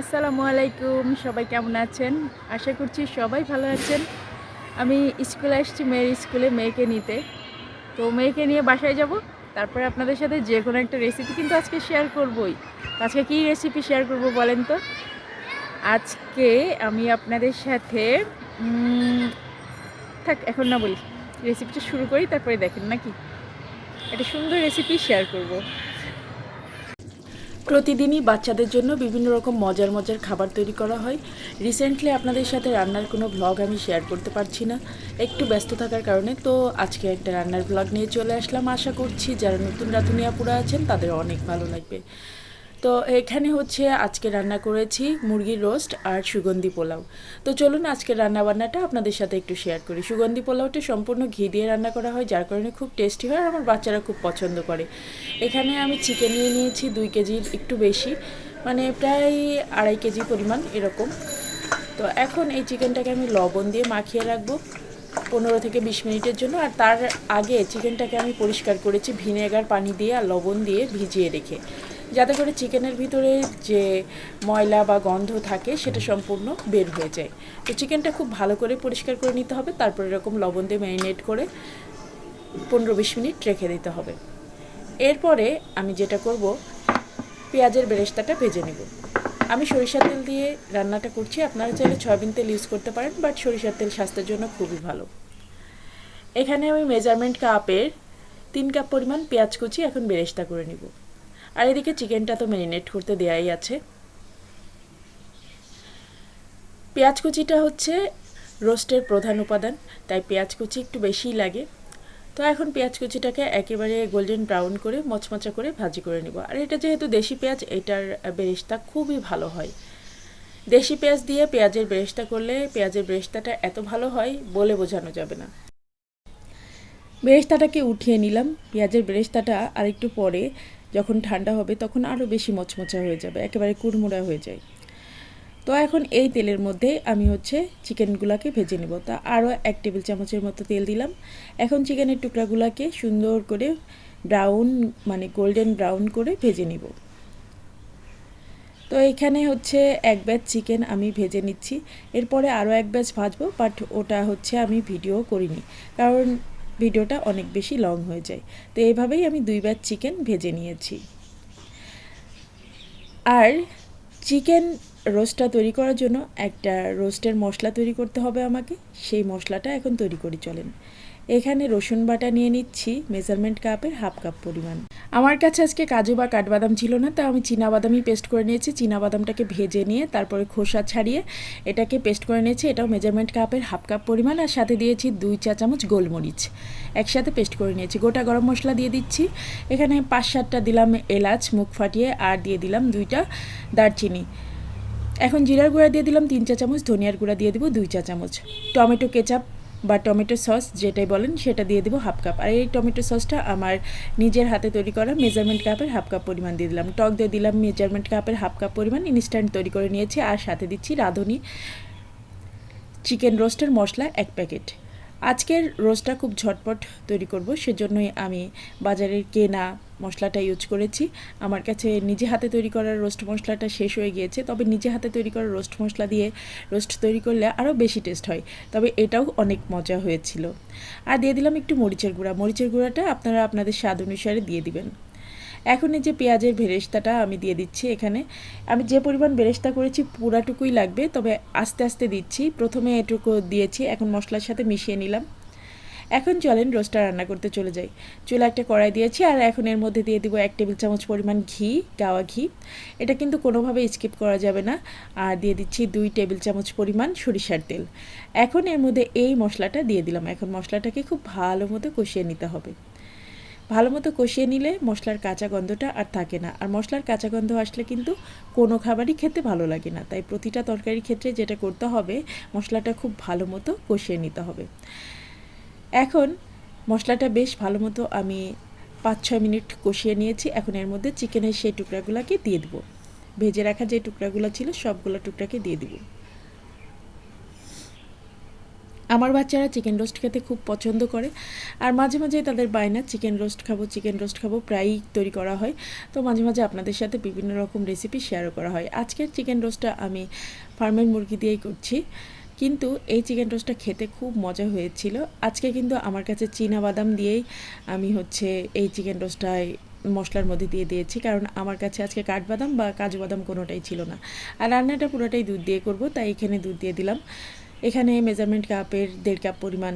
আসসালামু আলাইকুম, সবাই কেমন আছেন? আশা করছি সবাই ভালো আছেন। আমি স্কুলে আসছি মেয়ের স্কুলে, মেয়েকে নিতে। তো মেয়েকে নিয়ে বাসায় যাব। তারপরে আপনাদের সাথে যে কোনো একটা রেসিপি কিন্তু আজকে শেয়ার করবই। আজকে কী রেসিপি শেয়ার করব বলেন তো? আজকে আমি আপনাদের সাথে থাক, এখন না বলি। রেসিপিটা শুরু করি, তারপরে দেখেন নাকি? একটা সুন্দর রেসিপি শেয়ার করব। প্রতিদিনই বাচ্চাদের জন্য বিভিন্ন রকম মজার মজার খাবার তৈরি করা হয়। রিসেন্টলি আপনাদের সাথে রান্নার কোনো ব্লগ আমি শেয়ার করতে পারছি না। একটু ব্যস্ত থাকার কারণে তো আজকে একটা রান্নার ব্লগ নিয়ে চলে আসলাম। আশা করছি যারা নতুন রাতুনিয়াপুরা আছেন তাদের অনেক ভালো লাগবে। তো এখানে হচ্ছে আজকে রান্না করেছি মুরগির রোস্ট আর সুগন্ধি পোলাও। তো চলুন আজকে রান্না বান্নাটা আপনাদের সাথে একটু শেয়ার করি। সুগন্ধি পোলাওটা সম্পূর্ণ ঘি দিয়ে রান্না করা হয়, যার কারণে খুব টেস্টি হয় আর আমার বাচ্চারা খুব পছন্দ করে। এখানে আমি চিকেন নিয়ে নিয়েছি দুই কেজির একটু বেশি মানে প্রায় আড়াই কেজি পরিমাণ এরকম। তো এখন এই চিকেনটাকে আমি লবণ দিয়ে মাখিয়ে রাখব পনেরো থেকে বিশ মিনিটের জন্য আর তার আগে চিকেনটাকে আমি পরিষ্কার করেছি ভিনেগার, পানি দিয়ে আর লবণ দিয়ে ভিজিয়ে রেখে। যাতে করে চিকেনের ভিতরে যে ময়লা বা গন্ধ থাকে, সেটা সম্পূর্ণ বের হয়ে যায়। তো চিকেনটা খুব ভালো করে পরিষ্কার করে নিতে হবে, তারপর এরকম লবণ দিয়ে ম্যারিনেট করে পনেরো বিশ মিনিট রেখে দিতে হবে। এরপরে আমি যেটা করব, পেঁয়াজের বেরেস্তাটা ভেজে নেব। আমি সরিষার তেল দিয়ে রান্নাটা করছি, আপনারা চাইলে সয়াবিন তেল ইউজ করতে পারেন বাট সরিষার তেল স্বাস্থ্যের জন্য খুবই ভালো। এখানে আমি মেজারমেন্ট কাপের তিন কাপ পরিমাণ পেঁয়াজ কুচি এখন বেরেস্তা করে নিব। আর এদিকে চিকেনটা তো ম্যারিনেট করতে দেয়াই আছে। পেঁয়াজ কুচিটা হচ্ছে রোস্টের প্রধান উপাদান, তাই পেঁয়াজ কুচি একটু বেশিই লাগে। তো এখন পেঁয়াজ কুচিটাকে একেবারে গোল্ডেন ব্রাউন করে মচমচা করে ভাজি করে নিব। আর এটা যেহেতু দেশি পেঁয়াজ, এটার বেরেস্তা খুবই ভালো হয়। দেশি পেঁয়াজ দিয়ে পেঁয়াজের বেরেস্তা করলে পেঁয়াজের বেরেস্তাটা এত ভালো হয় বলে বোঝানো যাবে না। বেরেস্তাটাকে উঠিয়ে নিলাম। পেঁয়াজের বেরেস্তাটা আরেকটু পরে যখন ঠান্ডা হবে তখন আরও বেশি মচমচা হয়ে যাবে, একেবারে কুড়মুড়া হয়ে যায়। তো এখন এই তেলের মধ্যে আমি হচ্ছে চিকেনগুলোকে ভেজে নেব। তা আরও এক টেবিল চামচের মতো তেল দিলাম। এখন চিকেনের টুকরাগুলোকে সুন্দর করে ব্রাউন মানে গোল্ডেন ব্রাউন করে ভেজে নিব। তো এখানে হচ্ছে এক ব্যাচ চিকেন আমি ভেজে নিচ্ছি। এরপরে আরও এক ব্যাচ ভাজবো, বাট ওটা হচ্ছে আমি ভিডিও করিনি। কারণ ভিডিওটা অনেক বেশি লং হয়ে যায়। তো এইভাবেই আমি দুই ব্যাচ চিকেন ভেজে নিয়েছি। আর চিকেন রোস্টটা তৈরি করার জন্য একটা রোস্টের মশলা তৈরি করতে হবে আমাকে। সেই মশলাটা এখন তৈরি করি চলেন। এখানে রসুন বাটা নিয়ে নিচ্ছি, মেজারমেন্ট কাপের হাফ কাপ পরিমাণ। আমার কাছে আজকে কাজু বা কাঠবাদাম ছিল না তাই আমি বাদামই পেস্ট করে নিয়েছি। বাদামটাকে ভেজে নিয়ে তারপরে খোসা ছাড়িয়ে এটাকে পেস্ট করে নিয়েছি। এটাও মেজারমেন্ট কাপের হাফ কাপ পরিমাণ, আর সাথে দিয়েছি দুই চা চামচ গোলমরিচ। একসাথে পেস্ট করে নিয়েছি। গোটা গরম মশলা দিয়ে দিচ্ছি। এখানে পাঁচ সাতটা দিলাম এলাচ, মুখ ফাটিয়ে, আর দিয়ে দিলাম দুইটা দারচিনি। এখন জিরার গুঁড়া দিয়ে দিলাম তিন চা চামচ, ধনিয়ার গুঁড়া দিয়ে দিব দুই চা চামচ। টমেটো কেচাপ বা টমেটো সস, যেটাই বলেন, সেটা দিয়ে দেবো হাফ কাপ। আর এই টমেটো সসটা আমার নিজের হাতে তৈরি করা মেজারমেন্ট কাপের হাফ কাপ পরিমাণ দিয়ে দিলাম। টক দিয়ে দিলাম মেজারমেন্ট কাপের হাফ কাপ পরিমাণ, ইনস্ট্যান্ট তৈরি করে নিয়েছি। আর সাথে দিচ্ছি রাঁধুনি চিকেন রোস্টের মশলা এক প্যাকেট। আজকের রোস্টটা খুব ঝটপট তৈরি করব, সেজন্যই আমি বাজারের কেনা মশলাটা ইউজ করেছি। আমার কাছে নিজে হাতে তৈরি করার রোস্ট মশলাটা শেষ হয়ে গিয়েছে, তবে নিজে হাতে তৈরি করা রোস্ট মশলা দিয়ে রোস্ট তৈরি করলে আরও বেশি টেস্ট হয়। তবে এটাও অনেক মজা হয়েছিল। আর দিয়ে দিলাম একটু মরিচের গুঁড়া। মরিচের গুঁড়াটা আপনারা আপনাদের স্বাদ অনুসারে দিয়ে দিবেন। এখন এই যে পেঁয়াজের বেরেস্তাটা আমি দিয়ে দিচ্ছি এখানে। আমি যে পরিমাণ বেরেস্তা করেছি পুরাটুকুই লাগবে, তবে আস্তে আস্তে দিচ্ছি। প্রথমে এটুকু দিয়েছি, এখন মশলার সাথে মিশিয়ে নিলাম। এখন চলেন রোস্টটা রান্না করতে চলে যাই। চুলা একটা কড়াই দিয়েছি, আর এখন এর মধ্যে দিয়ে দিব এক টেবিল চামচ পরিমাণ ঘি, গাওয়া ঘি। এটা কিন্তু কোনোভাবে স্কিপ করা যাবে না। আর দিয়ে দিচ্ছি দুই টেবিল চামচ পরিমাণ সরিষার তেল। এখন এর মধ্যে এই মশলাটা দিয়ে দিলাম। এখন মশলাটাকে খুব ভালো মতো কষিয়ে নিতে হবে। ভালো মতো কষিয়ে নিলে মশলার কাঁচা গন্ধটা আর থাকে না। আর মশলার কাঁচা গন্ধ আসলে কিন্তু কোনো খাবারই খেতে ভালো লাগে না। তাই প্রতিটা তরকারির ক্ষেত্রে যেটা করতে হবে, মশলাটা খুব ভালো মতো কষিয়ে নিতে হবে। এখন মশলাটা বেশ ভালো মতো আমি পাঁচ ছয় মিনিট কষিয়ে নিয়েছি। এখন এর মধ্যে চিকেনের সেই টুকরাগুলোকে দিয়ে দেবো। ভেজে রাখা যে টুকরাগুলো ছিল, সবগুলো টুকরাকে দিয়ে দিব। আমার বাচ্চারা চিকেন রোস্ট খেতে খুব পছন্দ করে, আর মাঝে মাঝে তাদের বায়না চিকেন রোস্ট খাব চিকেন রোস্ট খাব প্রায়ই তৈরি করা হয়। তো মাঝে মাঝে আপনাদের সাথে বিভিন্ন রকম রেসিপি শেয়ারও করা হয়। আজকের চিকেন রোস্টটা আমি ফার্মের মুরগি দিয়েই করছি। কিন্তু এই চিকেন রোস্টটা খেতে খুব মজা হয়েছিল। আজকে কিন্তু আমার কাছে চীনা বাদাম দিয়েই আমি হচ্ছে এই চিকেন রোস্টটায় মশলার মধ্যে দিয়ে দিয়েছি। কারণ আমার কাছে আজকে কাঠবাদাম বা কাজু বাদাম কোনোটাই ছিল না। আর রান্নাটা পুরোটাই দুধ দিয়ে করব, তাই এখানে দুধ দিয়ে দিলাম। এখানে মেজারমেন্ট কাপের দেড় কাপ পরিমাণ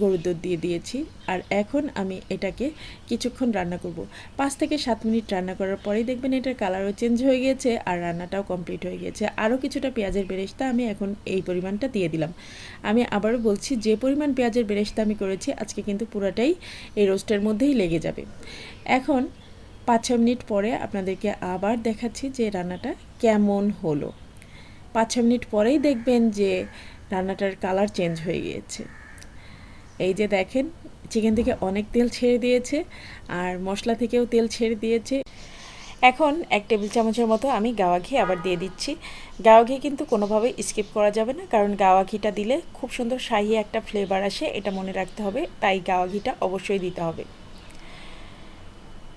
গরুর দুধ দিয়ে দিয়েছি। আর এখন আমি এটাকে কিছুক্ষণ রান্না করব। পাঁচ থেকে সাত মিনিট রান্না করার পরেই দেখবেন এটার কালারও চেঞ্জ হয়ে গিয়েছে আর রান্নাটাও কমপ্লিট হয়ে গিয়েছে আরও কিছুটা পেঁয়াজের বেরেস্তা আমি এখন এই পরিমাণটা দিয়ে দিলাম। আমি আবারও বলছি, যে পরিমাণ পেঁয়াজের বেরেস্তা আমি করেছি, আজকে কিন্তু পুরাটাই এই রোস্টের মধ্যেই লেগে যাবে। এখন পাঁচ ছ মিনিট পরে আপনাদেরকে আবার দেখাচ্ছি যে রান্নাটা কেমন হলো। পাঁচ ছ মিনিট পরেই দেখবেন যে রান্নাটার কালার চেঞ্জ হয়ে গিয়েছে। এই যে দেখেন চিকেন থেকে অনেক তেল ছেড়ে দিয়েছে আর মশলা থেকেও তেল ছেড়ে দিয়েছে। এখন এক টেবিল চামচের মতো আমি গাওয়া ঘি আবার দিয়ে দিচ্ছি। গাওয়া ঘি কিন্তু কোনোভাবে স্কিপ করা যাবে না, কারণ গাওয়া ঘিটা দিলে খুব সুন্দর শাহি একটা ফ্লেভার আসে, এটা মনে রাখতে হবে, তাই গাওয়া ঘিটা অবশ্যই দিতে হবে।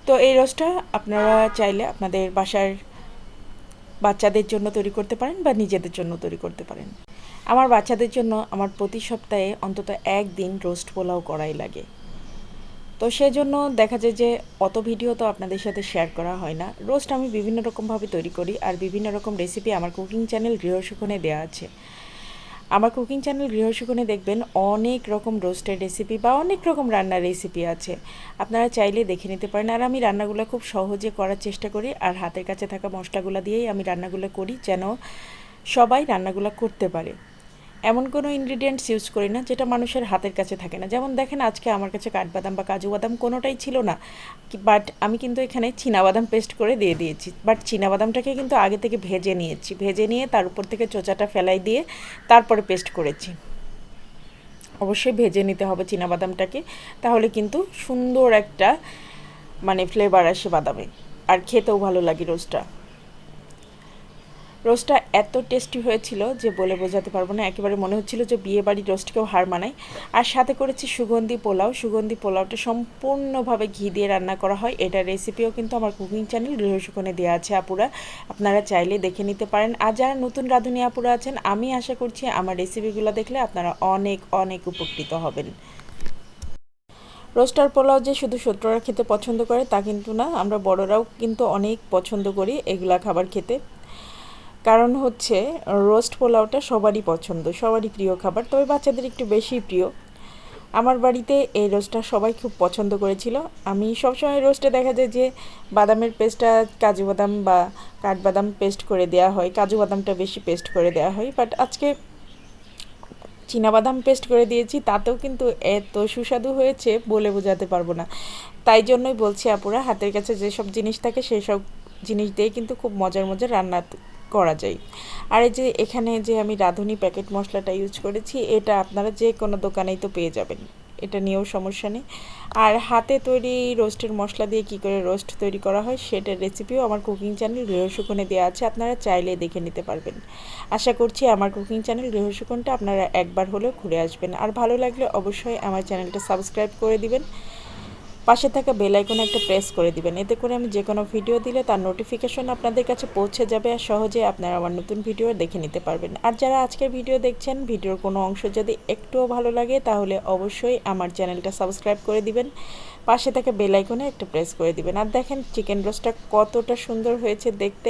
তো এই রসটা আপনারা চাইলে আপনাদের বাসার বাচ্চাদের জন্য তৈরি করতে পারেন বা নিজেদের জন্য তৈরি করতে পারেন। আমার বাচ্চাদের জন্য আমার প্রতি সপ্তাহে অন্তত একদিন রোস্ট পোলাও করাই লাগে। তো সেজন্য দেখা যায় যে অত ভিডিও তো আপনাদের সাথে শেয়ার করা হয় না। রোস্ট আমি বিভিন্ন রকমভাবে তৈরি করি আর বিভিন্ন রকম রেসিপি আমার কুকিং চ্যানেল গৃহসুখনে দেওয়া আছে। আমার কুকিং চ্যানেল গৃহসুখনে দেখবেন অনেক রকম রোস্টের রেসিপি বা অনেক রকম রান্নার রেসিপি আছে। আপনারা চাইলে দেখে নিতে পারেন আর আমি রান্নাগুলো খুব সহজে করার চেষ্টা করি আর হাতের কাছে থাকা মশলাগুলো দিয়েই আমি রান্নাগুলো করি যেন সবাই রান্নাগুলো করতে পারে। এমন কোনো ইনগ্রিডিয়েন্টস ইউজ করি না যেটা মানুষের হাতের কাছে থাকে না। যেমন দেখেন, আজকে আমার কাছে কাঠবাদাম বা কাজু বাদাম কোনোটাই ছিল না বাট আমি কিন্তু এখানে বাদাম পেস্ট করে দিয়ে দিয়েছি। বাট বাদামটাকে কিন্তু আগে থেকে ভেজে নিয়েছি। ভেজে নিয়ে তার উপর থেকে চোচাটা ফেলাই দিয়ে তারপরে পেস্ট করেছি। অবশ্যই ভেজে নিতে হবে বাদামটাকে, তাহলে কিন্তু সুন্দর একটা মানে ফ্লেভার আসে বাদামে। আর খেতেও ভালো লাগে রোজটা রোস্টটা এত টেস্টি হয়েছিল যে বলে বোঝাতে পারব না। একেবারে মনে হচ্ছিল যে বিয়ে বাড়ির রোস্টকেও হার মানায়। আর সাথে করেছি সুগন্ধি পোলাও। সুগন্ধি পোলাওটা সম্পূর্ণভাবে ঘি দিয়ে রান্না করা হয়। এটা রেসিপিও কিন্তু আমার কুকিং চ্যানেল গৃহসুখনে দেওয়া আছে, আপুরা। আপনারা চাইলে দেখে নিতে পারেন। আর যারা নতুন রাঁধুনি আপুরা আছেন, আমি আশা করছি আমার রেসিপিগুলো দেখলে আপনারা অনেক অনেক উপকৃত হবেন। রোস্টার পোলাও যে শুধু ছোটরা খেতে পছন্দ করে, তা কিন্তু না। আমরা বড়রাও কিন্তু অনেক পছন্দ করি এগুলা খাবার খেতে। কারণ হচ্ছে রোস্ট পোলাওটা সবারই পছন্দ, সবারই প্রিয় খাবার, তবে বাচ্চাদের একটু বেশি প্রিয়। আমার বাড়িতে এই রোস্টটা সবাই খুব পছন্দ করেছিল। আমি সবসময় রোস্টে দেখা যায় যে, বাদামের পেস্টটা কাজু বাদাম বা কাঠবাদাম পেস্ট করে দেওয়া হয়, কাজু বাদামটা বেশি পেস্ট করে দেওয়া হয় বাট আজকে বাদাম পেস্ট করে দিয়েছি, তাতেও কিন্তু এত সুস্বাদু হয়েছে বলে বোঝাতে পারব না। তাই জন্যই বলছি আপুরা, হাতের কাছে যেসব জিনিস থাকে সেই সব জিনিস দিয়ে কিন্তু খুব মজার মজার রান্না করা যায়। আর এই যে এখানে যে আমি রাঁধুনি প্যাকেট মশলাটা ইউজ করেছি, এটা আপনারা যে কোনো দোকানেই তো পেয়ে যাবেন। এটা নিয়েও সমস্যা নেই। আর হাতে তৈরি রোস্টের মশলা দিয়ে কি করে রোস্ট তৈরি করা হয়, সেটার রেসিপিও আমার কুকিং চ্যানেল গৃহসুখনে দেওয়া আছে, আপনারা চাইলে দেখে নিতে পারবেন। আশা করছি আমার কুকিং চ্যানেল গৃহসুখনটা আপনারা একবার হলেও ঘুরে আসবেন। আর ভালো লাগলে অবশ্যই আমার চ্যানেলটা সাবস্ক্রাইব করে দিবেন। পাশে থাকা বেল আইকনে একটা প্রেস করে দিবেন। এতে করে আমি যে কোনো ভিডিও দিলে তার নোটিফিকেশন আপনাদের কাছে পৌঁছে যাবে আর সহজে আপনারা আমার নতুন ভিডিও দেখে নিতে পারবেন। আর যারা আজকের ভিডিও দেখছেন ভিডিওর কোনো অংশ যদি একটুও ভালো লাগে, তাহলে অবশ্যই আমার চ্যানেলটা সাবস্ক্রাইব করে দিবেন। পাশে থাকা বেল আইকনে একটা প্রেস করে দিবেন। আর দেখেন চিকেন রোস্টটা কতটা সুন্দর হয়েছে দেখতে।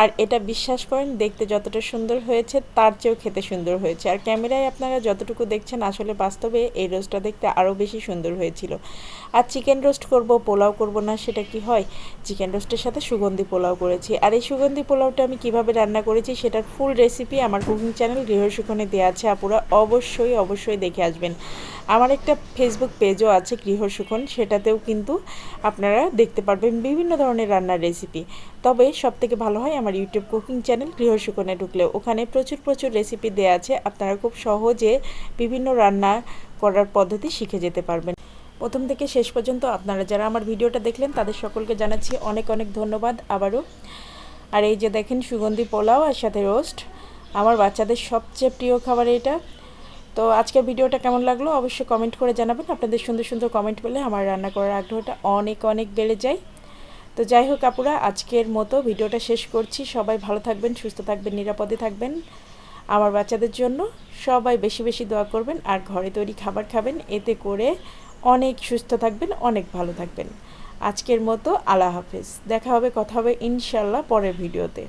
আর এটা বিশ্বাস করেন, দেখতে যতটা সুন্দর হয়েছে, তার চেয়েও খেতে সুন্দর হয়েছে। আর ক্যামেরায় আপনারা যতটুকু দেখছেন, আসলে বাস্তবে এই রোস্টটা দেখতে আরও বেশি সুন্দর হয়েছিল। আর চিকেন রোস্ট করব, পোলাও করব না, সেটা কি হয়? চিকেন রোস্টের সাথে সুগন্ধি পোলাও করেছি। আর এই সুগন্ধি পোলাওটা আমি কীভাবে রান্না করেছি, সেটার ফুল রেসিপি আমার কুকিং চ্যানেল গৃহসুখনে দেওয়া আছে। আপুরা অবশ্যই অবশ্যই দেখে আসবেন। আমার একটা ফেসবুক পেজও আছে গৃহসুখন সেটাতেও কিন্তু আপনারা দেখতে পারবেন বিভিন্ন ধরনের রান্নার রেসিপি তবে সব থেকে ভালো হয় আমার ইউটিউব কুকিং চ্যানেল গৃহসুখনে ঢুকলে ওখানে প্রচুর প্রচুর রেসিপি দেওয়া আছে। আপনারা খুব সহজে বিভিন্ন রান্না করার পদ্ধতি শিখে যেতে পারবেন। প্রথম থেকে শেষ পর্যন্ত আপনারা যারা আমার ভিডিওটা দেখলেন, তাদের সকলকে জানাচ্ছি অনেক অনেক ধন্যবাদ আবারও। আর এই যে দেখেন সুগন্ধি পোলাও আর সাথে রোস্ট আমার বাচ্চাদের সবচেয়ে প্রিয় খাবার এটা। তো আজকের ভিডিওটা কেমন লাগল? অবশ্যই কমেন্ট করে জানাবেন। আপনাদের সুন্দর সুন্দর কমেন্ট পেলে আমার রান্না করার আগ্রহটা অনেক অনেক বেড়ে যায়। তো যাই হোক আপুরা, আজকের মতো ভিডিওটা শেষ করছি। সবাই ভালো থাকবেন, সুস্থ থাকবেন, নিরাপদে থাকবেন। আমার বাচ্চাদের জন্য সবাই বেশি বেশি দোয়া করবেন আর ঘরে তৈরি খাবার খাবেন। এতে করে অনেক সুস্থ থাকবেন, অনেক ভালো থাকবেন। আজকের মতো আল্লাহ হাফেজ। দেখা হবে, কথা হবে ইনশাল্লাহ পরের ভিডিওতে।